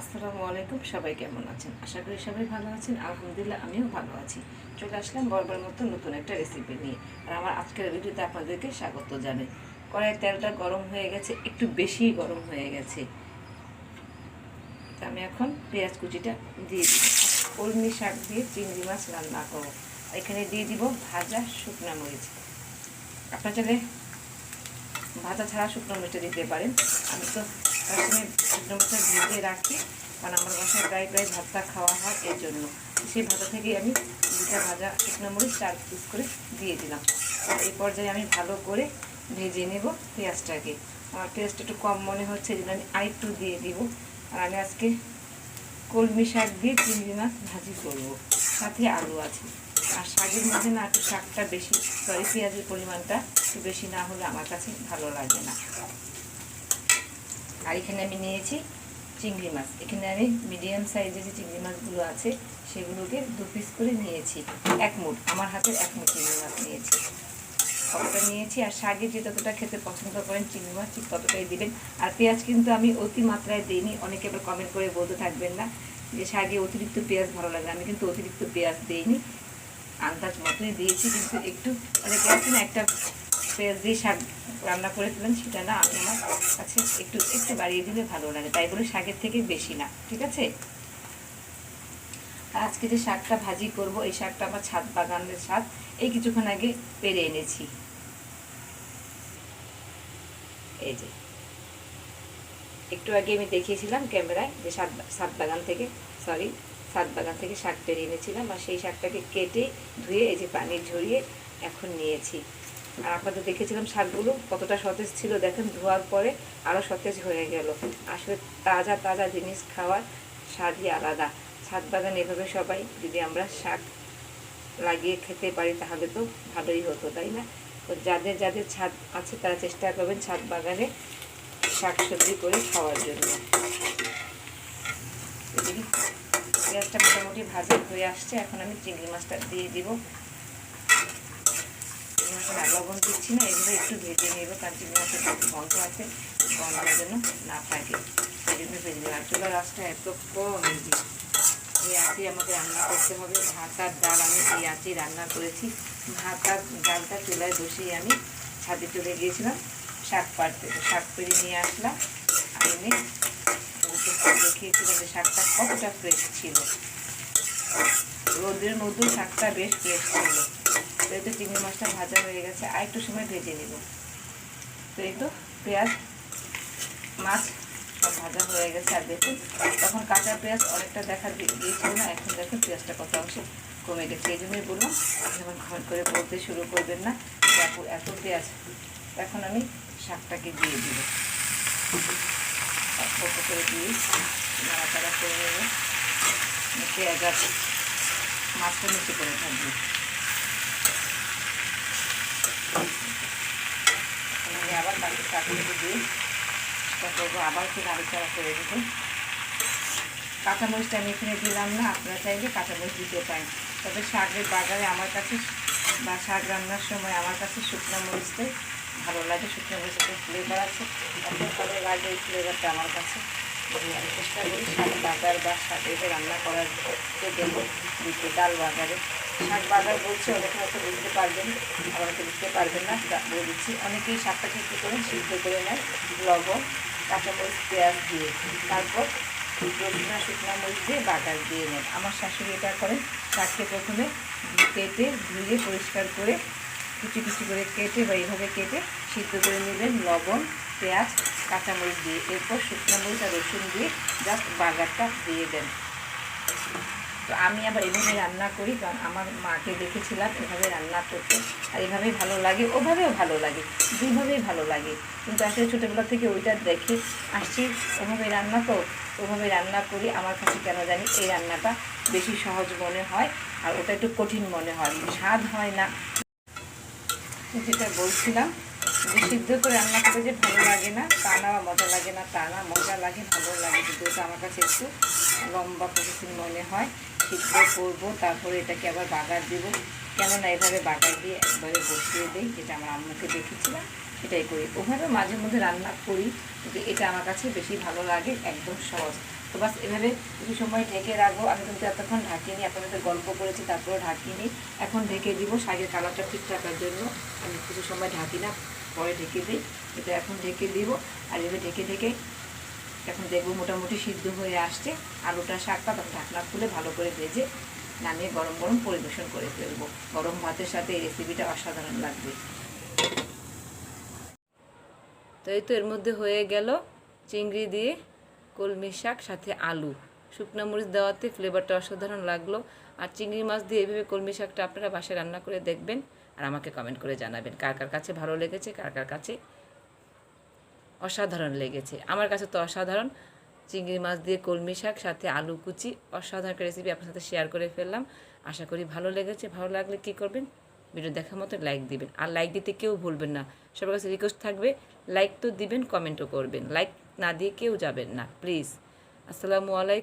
আসসালামু আলাইকুম, সবাই কেমন আছেন? আশা করি সবাই ভালো আছেন। আলহামদুলিল্লাহ, আমিও ভালো আছি। চলে আসলাম বরবার মতো নতুন একটা রেসিপি নিয়ে। আর আমার আজকের ভিডিওতে আপনাদেরকে স্বাগত জানাই। কড়াই তেলটা গরম হয়ে গেছে, একটু বেশি গরম হয়ে গেছে। আমি এখন পেঁয়াজ কুচিটা দিয়ে দিব কলমি শাক দিয়ে চিংড়ি মাছ রান্না করব। এখানে দিয়ে দিব ভাজা শুকনা মরিচ। আপনার চাইলে ভাজা ছাড়া শুকনো মরিচটা দিতে পারেন। আমি তো প্রথমে শুকনো মরিচটা ভিজিয়ে রাখি, কারণ আমার বাসায় প্রায় প্রায় ভাতটা খাওয়া হয় এর জন্য। সেই ভাজা থেকেই আমি দুটা ভাজা, শুকনো মরিচ, চার পিস করে দিয়ে দিলাম। এই পর্যায়ে আমি ভালো করে ভেজে নেব পেঁয়াজটাকে। আমার পেঁয়াজটা একটু কম মনে হচ্ছে যেন আমি আরেকটু দিয়ে দিব। আর আমি আজকে কলমি শাক দিয়ে চিংড়ি মাছ ভাজি করব। সাথে আলু আছে। আর শাকের মধ্যে না একটু শাকটা বেশি, সরি, পেঁয়াজের পরিমাণটা একটু বেশি না হলে আমার কাছে ভালো লাগে না। আর এখানে আমি নিয়েছি চিংড়ি মাছ। এখানে আমি মিডিয়াম সাইজের যে চিংড়ি মাছগুলো আছে, সেগুলোকে দু পিস করে নিয়েছি। এক মুঠ। আমার হাতের এক মুঠ চিংড়ি মাছ নিয়েছি। কতটা নিয়েছি আর শাকে যে ততটা খেতে পছন্দ করেন চিংড়ি মাছ, ঠিক ততটাই দেবেন। আর পেঁয়াজ কিন্তু আমি অতি মাত্রায় দিইনি। অনেকে আবার কমেন্ট করে বলতে থাকবেন না যে শাকে অতিরিক্ত পেঁয়াজ ভালো লাগে। আমি কিন্তু অতিরিক্ত পেঁয়াজ দিইনি। আন্দাজ মতোই দিয়েছি, কিন্তু একটু অনেকে আছে না একটা পেঁয়াজ দিয়ে শাক রান্না করে ফেলেন সেটা না আমি আমার কাছে একটু একটু বাড়িয়ে দিলে ভালো লাগে। তাই বলে শাকের থেকে বেশি না, ঠিক আছে? আর আজকে যে শাকটা ভাজি করব, এই শাকটা আমার ছাদ বাগানের শাক এই কিছুক্ষণ আগে পেরে এনেছি। এই যে। একটু আগে আমি দেখিয়েছিলাম ক্যামেরায় যে সাত সাত বাগান থেকে সরি সাত বাগান থেকে শাক পেরে এনেছিলাম। আর সেই শাকটাকে কেটে ধুয়ে এই যে পানি ঝরিয়ে এখন নিয়েছি। আপনাদের দেখেছিলাম শাকগুলো, কতটা সতেজ ছিল। দেখেন, ধোয়ার পরে আরও সতেজ হয়ে গেল। আসলে তাজা তাজা জিনিস খাওয়ার স্বাদই আলাদা। ছাদ বাগান এভাবে সবাই যদি আমরা শাক লাগিয়ে খেতে পারি, তাহলে তো ভালোই হতো, তাই না? তো যাদের যাদের ছাদ আছে, তারা চেষ্টা করবেন ছাদ বাগানে শাক সবজি করে খাওয়ার জন্য। পেঁয়াজটা মোটামুটি ভাজা হয়ে আসছে। এখন আমি চিংড়ি মাছটা দিয়ে দিব। আর লবণ দিচ্ছি না, এগুলো একটু ভেজে নেব কারণ মাছের একটু গন্ধ আছে গন্ধের জন্য না থাকে। সেই জন্য ভেজে নেব। আর চুলার রাসটা এত কম যে এই আঁচি আমাকে রান্না করতে হবে। ভাত আর ডাল, আমি এই আঁচি রান্না করেছি। ভাত আর ডালটা চুলায় বসিয়ে আমি ছাদে চলে গিয়েছিলাম, শাক পাড়তে। শাক পেরে নিয়ে আসলাম, আর এনে দেখিয়েছিলাম যে শাকটা কতটা ফ্রেশ ছিল। রোদের মধ্যে শাকটা বেশ ফ্রেশ ছিল। তো এই তো চিংড়ি মাছটা ভাজা হয়ে গেছে। আর একটু সময় ভেজে নেব। তো এই তো পেঁয়াজ, মাছ সব ভাজা হয়ে গেছে। আর দেখুন, তখন কাঁচা পেঁয়াজ অনেকটা দেখা গিয়েছিল না, এখন দেখুন পেঁয়াজটা কত অংশে কমে গেছে। এই জন্যই বললাম যখন ঘর করে বলতে শুরু করবেন না আপু, এত পেঁয়াজ, এখন আমি শাকটাকে দিয়ে দিব। করে দিয়ে নাড়াচাড়া করে নেব। পেঁয়াজ মাছটা নিচে করে থাকবে। বাকি দিয়ে চেষ্টা আবার একটু নাড়াচাড়া করে দেবো কাঁচামরিচটা আমি এখানে দিলাম না, আপনারা চাইলে কাঁচামরিচ দিতে পারেন। তবে শাকের বাগারে আমার কাছে বা শাক রান্নার সময় আমার কাছে শুকনো মরিচটাই ভালো লাগে। শুকনো মরিচের ফ্লেভার আছে। এত ভালো লাগে এই ফ্লেভারটা আমার কাছে আমি চেষ্টা করি। শাক বাগার বা শাক রান্না করার দেবো দিতে, ডাল বাগারে শাক বাগার বলছে, অনেকে হয়তো বুঝতে পারবেন আবার হয়তো বুঝতে পারবেন না বলে দিচ্ছি। অনেকেই শাকটাকে কী করেন সিদ্ধ করে নেয়? লবণ, কাঁচামরিচ, পেঁয়াজ দিয়ে। তারপর রসুনা শুকনো মরিচ দিয়ে বাটার দিয়ে নেন আমার শাশুড়ি এটা করেন শাককে প্রথমে কেটে, ধুয়ে, পরিষ্কার করে, কুচি কুচি করে কেটে বা এইভাবে কেটে সিদ্ধ করে নেবেন লবণ, পেঁয়াজ, কাঁচামরিচ দিয়ে। এরপর শুকনো মরিচ আর রসুন দিয়ে জাস্ট বাগারটা দিয়ে দেন। তো আমি আবার এভাবে রান্না করি, কারণ আমার মাকে দেখেছিলাম এভাবে রান্না করতে, আর এভাবেই ভালো লাগে, ওভাবেও ভালো লাগে, দুইভাবেই ভালো লাগে। কিন্তু আসলে ছোটোবেলা থেকে ওইটা দেখে আসছি, ওভাবে রান্না তো, ওভাবে রান্না করি, আমার কাছে কেন জানি এই রান্নাটা বেশি সহজ মনে হয়, আর ওটা একটু কঠিন মনে হয়, স্বাদ হয় না। যেটা বলছিলাম যে সিদ্ধ করে রান্না করতে যে ভালো লাগে না, তা না বা মজা লাগে না, তা না মজা লাগে, ভালো লাগে। কিন্তু এটা আমার কাছে একটু লম্বা প্রসেসিং মনে হয়। সিদ্ধ করব, তারপরে এটাকে আবার বাগার দেবো। কেননা এভাবে বাগার দিয়ে একবারে বসিয়ে দিই, যেটা আমার আম্মুকে দেখেছিলাম, সেটাই করি। ওভাবে মাঝে মধ্যে রান্না করি, কিন্তু এটা আমার কাছে বেশি ভালো লাগে, একদম সহজ। তো বাস এভাবে কিছু সময় ঢেকে রাখব। আমি কিন্তু এতক্ষণ ঢাকিনি, আপনাদের গল্প করেছি তারপরে ঢাকিনি। এখন ঢেকে দিব, শাকের কালারটা ঠিক থাকার জন্য। আমি কিছু সময় ঢাকি না। পরে ঢেকে দিই। এটা এখন ঢেকে দিব। আর এভাবে ঢেকে ঢেকে এখন দেখব মোটামুটি সিদ্ধ হয়ে আসছে। আলুটা শাকটা তখন ঢাকনা খুলে ভালো করে ভেজে নামিয়ে গরম গরম পরিবেশন করে ফেলব। গরম ভাতের সাথে এই রেসিপিটা অসাধারণ লাগবে। তো এই তো এর মধ্যে হয়ে গেল চিংড়ি দিয়ে কলমি শাক, সাথে আলু। শুকনো মরিচ দেওয়াতে ফ্লেভারটা অসাধারণ লাগল। আর চিংড়ি মাছ দিয়ে এইভাবে কলমি শাকটা আপনারা বাসায় রান্না করে দেখবেন। আর আমাকে কমেন্ট করে জানাবেন কার কার কাছে ভালো লেগেছে, কার কার কাছে অসাধারণ লেগেছে। আমার কাছে তো অসাধারণ। চিংড়ি মাছ দিয়ে কলমি শাক, সাথে আলু কুচি, অসাধারণ একটা রেসিপি আপনার সাথে শেয়ার করে ফেললাম। আশা করি ভালো লেগেছে। ভালো লাগলে কী করবেন? ভিডিও দেখার মতো লাইক দিবেন। আর লাইক দিতে কেউ ভুলবেন না। সবার কাছে রিকোয়েস্ট থাকবে লাইক তো দিবেন কমেন্টও করবেন। লাইক না দিয়ে কেউ যাবেন না। প্লিজ আসসালামু আলাইকুম।